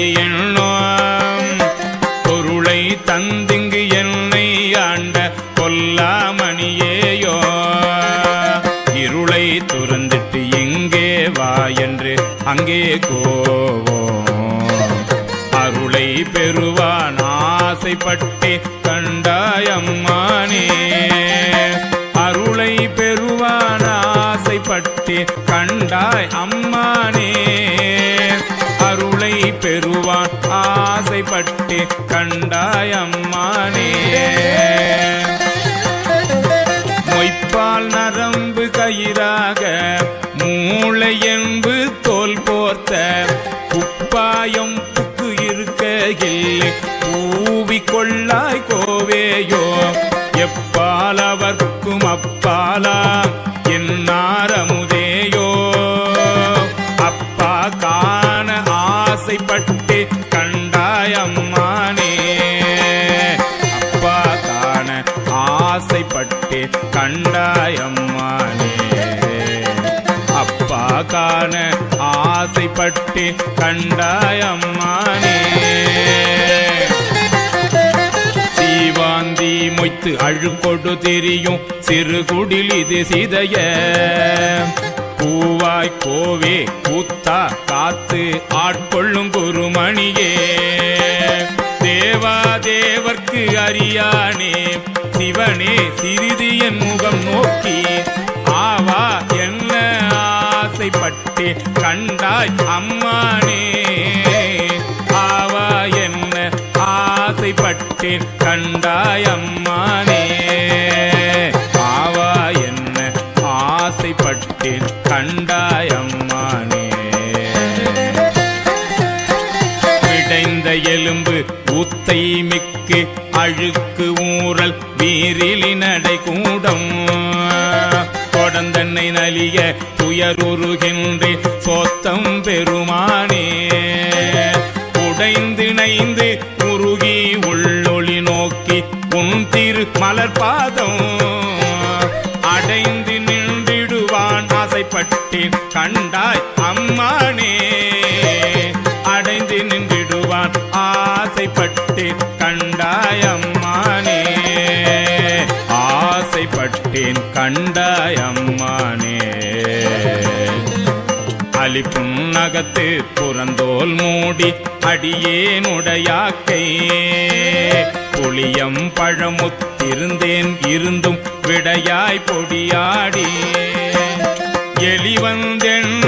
அடி எண்ணோம் பொருளை தந்திங்கு என்னை ஆண்ட கொல்லாமணியேயோ இருளை துறந்துட்டு எங்கே வா என்று அங்கே கோவோம். அருளை பெறுவான் ஆசைப்பட்டே கண்டாயம்மானே அருளை பெறுவான் ஆசைப்பட்டே கண்டாய் அம்மானே. ஆசை பெறுவான் ஆசைப்பட்டு கண்டாயம்மானே மொய்ப்பால் நரம்பு கயிறாக மூளை என்பு தோல் போர்த்த குப்பாயம் புக்கு இருக்கையில் பூவி கொள்ளாய் கோவேயோ. ஆசைப்பட்டு கண்டாயம்மானே அப்பா காண ஆசைப்பட்டு கண்டாயம்மானே அப்பா காண ஆசைப்பட்டு கண்டாயம்மானே சீவாந்தி மொய்த்து அழுக்கொடு திரியும் சிறுகுடில் இது சிதைய. பூவாய் கோவே கூத்தா காத்து ஆட்கொள்ளும் குருமணியே. தேவா தேவர்க்கு அறியானே சிவனே சிறிது என் முகம் நோக்கி. ஆவா என்ன ஆசைப்பட்டு கண்டாய் அம்மானே. ஆவா என்ன ஆசைப்பட்டேன் கண்டாய் அம்மானே. ஆசைப்பட்டேன் கண்டாயம்மானே. விடைந்த எலும்பு ஊத்தை மிக்கு அழுக்கு ஊறல் வீரிலி நடை கூடம் தொடர்ந்தன்னை நலிய துயருருகின்றே சோத்தம் பெருமானே. உடைந்திணைந்து உருகி உள்ளொளி நோக்கி உன் திரு மலர்பாதம் நின்றிடுவான் கண்டாய் அம்மானே. அடைந்து நின்றிடுவான் ஆசைப்பட்டேன் கண்டாய் அம்மானே. ஆசைப்பட்டேன் கண்டாய் அம்மானே. அளிப்பும் நகத்து புறந்தோல் மூடி அடியேனுடையாக்கை புளியம் பழமுத்திருந்தேன் இருந்தும் விடையாய் பொடியாடி. எலி வந்தென்ன